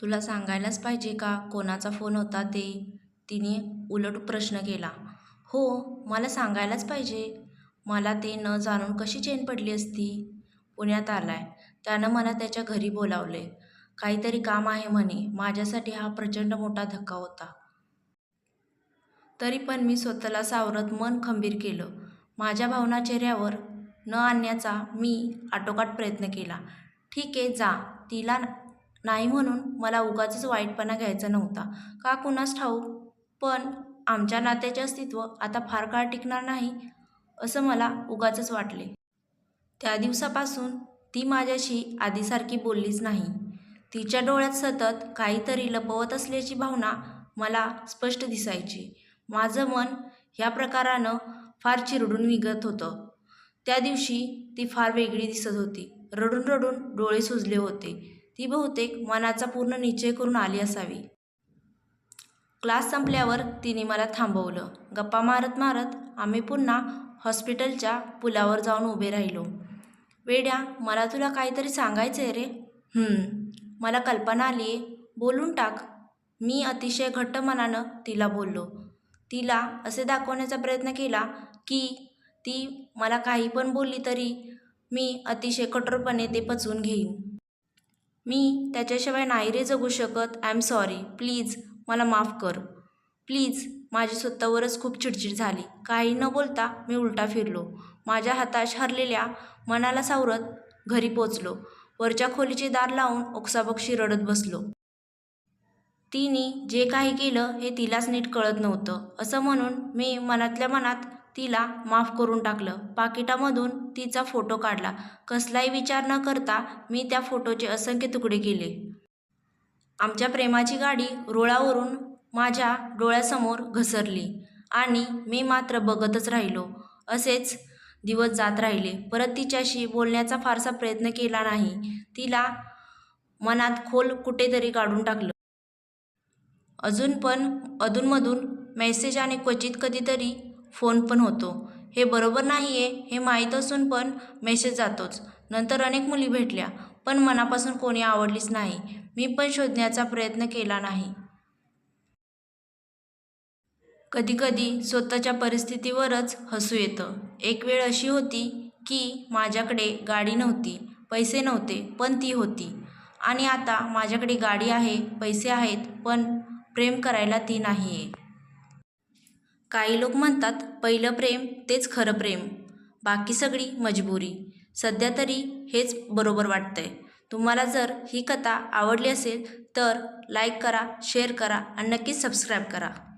तुला सांगायलाच पाहिजे का कोणाचा फोन होता ते? तिने उलट प्रश्न केला. हो मला सांगायलाच पाहिजे. मला ते न जाणून कशी चेन पडली असती? पुण्यात आलाय. त्यानं मला त्याच्या घरी बोलावले. काहीतरी काम आहे म्हणे. माझ्यासाठी हा प्रचंड मोठा धक्का होता. तरी पण मी स्वतःला सावरत मन खंबीर केलं. माझ्या भावना चेहऱ्यावर न आणण्याचा मी आटोकाट प्रयत्न केला. ठीक आहे जा. तिला नाही म्हणून मला उगाचच वाईटपणा घ्यायचा नव्हता. का कुणास ठाऊक? पण आमच्या नात्याचे अस्तित्व आता फार काळ टिकणार नाही असं मला उगाचच वाटले. त्या दिवसापासून ती माझ्याशी आधीसारखी बोललीच नाही. तिच्या डोळ्यात सतत काहीतरी लपवत असल्याची भावना मला स्पष्ट दिसायची. माझं मन ह्या प्रकारानं फार चिरडून निघत होतं. त्या दिवशी ती फार वेगळी दिसत होती. रडून रडून डोळे सुजले होते. ती बहुतेक मनाचा पूर्ण निश्चय करून आली असावी. क्लास संपल्यावर तिने मला थांबवलं. गप्पा मारत मारत आम्ही पुन्हा हॉस्पिटलच्या पुलावर जाऊन उभे राहिलो. वेड्या मला तुला काहीतरी सांगायचं आहे रे मला कल्पना आली आहे बोलून टाक. मी अतिशय घट्ट मनानं तिला बोललो. तिला असे दाखवण्याचा प्रयत्न केला की ती मला काही पण बोलली तरी मी अतिशय कठोरपणे ते पचवून घेईन. मी त्याच्याशिवाय नाही रे जगू शकत. आय एम सॉरी प्लीज मला माफ कर. प्लीज माझी स्वतःवरच खूप चिडचिड झाली. काही न बोलता मी उलटा फिरलो. माझ्या हाताश हरलेल्या मनाला सावरत घरी पोचलो. वरच्या खोलीचे दार लावून ओक्साबक्षी रडत बसलो. तिने जे काही केलं हे तिलाच नीट कळत नव्हतं. असं म्हणून मी मनातल्या मनात तिला माफ करून टाकलं. पाकिटामधून तिचा फोटो काढला. कसलाही विचार न करता मी त्या फोटोचे असंख्य तुकडे केले. आमच्या प्रेमाची गाडी रुळावरून माझ्या डोळ्यासमोर घसरली आणि मी मात्र बघतच राहिलो. असेच दिवस जात राहिले. परत तिच्याशी बोलण्याचा फारसा प्रयत्न केला नाही. तिला मनात खोल कुठेतरी काढून टाकलं. अजून पण अधूनमधून मेसेज आणि क्वचित कधीतरी फोन पण होतो. हे बरोबर नाही आहे हे माहीत असून पण मेसेज जातोच. नंतर अनेक मुली भेटल्या पण मनापासून कोणी आवडलीच नाही. मी पण शोधण्याचा प्रयत्न केला नाही. कधीकधी स्वतःच्या परिस्थितीवरच हसू येतं. एक वेळ अशी होती की माझ्याकडे गाडी नव्हती पैसे नव्हते पण ती होती. आणि आता माझ्याकडे गाडी आहे पैसे आहेत पण प्रेम करायला ती नाही आहे काही लोक म्हणतात पहिलं प्रेम तेच खरं प्रेम. बाकी सगळी मजबुरी. सध्या तरी हेच बरोबर वाटतंय. तुम्हाला जर ही कथा आवडली असेल तर लाईक करा शेअर करा आणि नक्कीच सबस्क्राईब करा.